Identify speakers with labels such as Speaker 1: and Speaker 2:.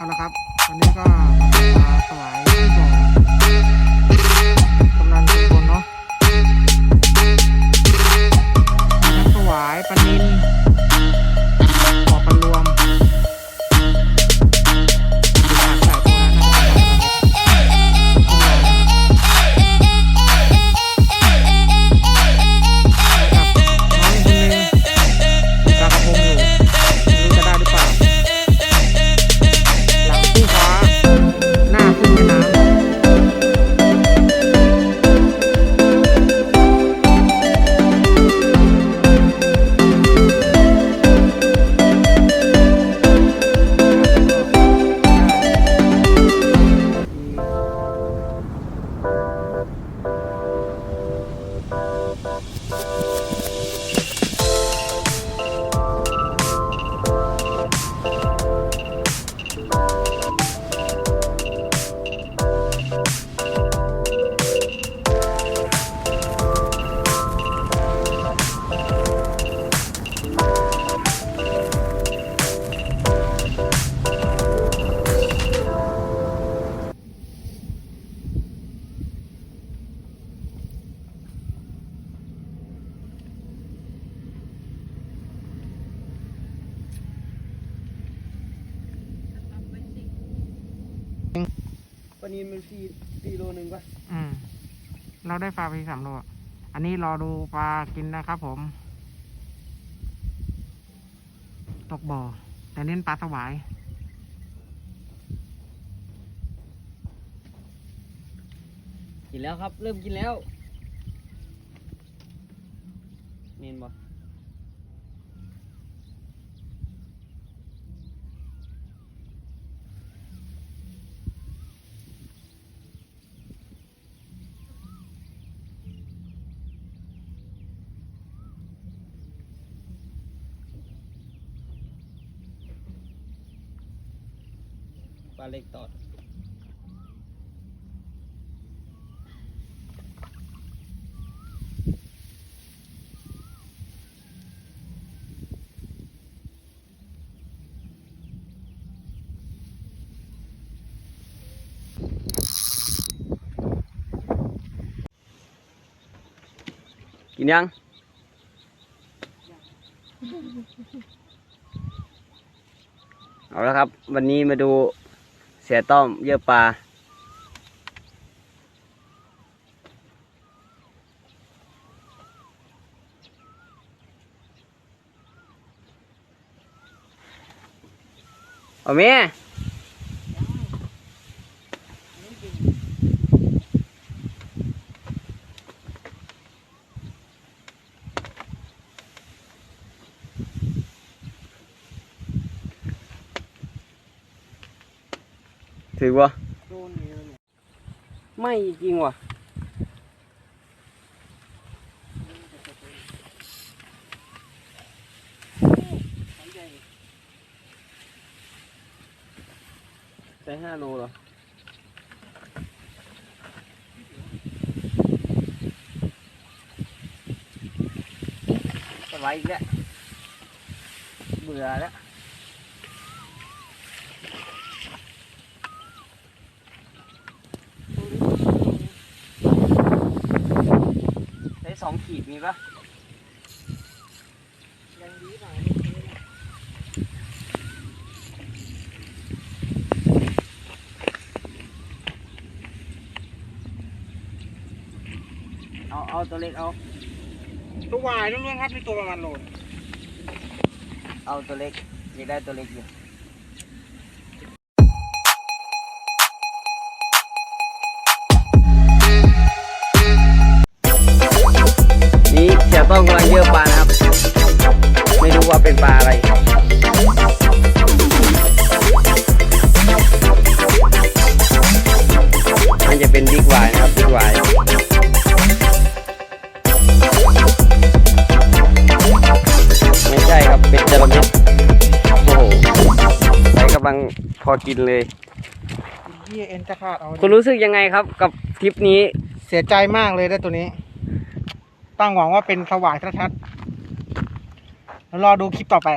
Speaker 1: เอาละครับวันนี้ก็มาถวายที่บอกำนันชุกคนเนาะ
Speaker 2: วันนี้มันฟรีฟรีโลหนึ่งป่ะ
Speaker 1: อืม เราได้ปลาไปสามโลอะอันนี้รอดูปลากินนะครับผม ตกบ่อ แต่เน้นปลาสวาย
Speaker 2: กินแล้วครับ เริ่มกินแล้ว ปลาเล็กตอด กินยัง เอาละครับ วันนี้มาดู สียต้อมเยอะปลาเอาเมีย ถือวะ
Speaker 1: โดนเยอะเลย
Speaker 2: ไม่จริงว่ะใส่ห้าโลเหรอสบายอีกแล้วเบื่อแล้ว ใช้ส องขีดมีปะ
Speaker 1: ยังดีหน่อย
Speaker 2: เอาเอาตัวเล็กเอา
Speaker 1: ตัววายล้วนๆครับนี่ตัวประมาณโลน
Speaker 2: เอาตัวเล็กอยากได้ตัวเล็กอยู่ เป็นปลาอะไรมันจะเป็นบิ๊กไวายนะครับบิ๊กไวายไม่ใช่ครับเป็นจระเม็ดโอ้โหใส่กำลังพอกินเลย
Speaker 1: เยี่ยเอ็นจะขาดเอา
Speaker 2: คุณรู้สึกยังไงครับกับทริปนี้
Speaker 1: เสียใจมากเลยได้ตัวนี้ ตั้งหวังว่าเป็นสวายชัดๆ แล้วรอดูคลิปต่อไป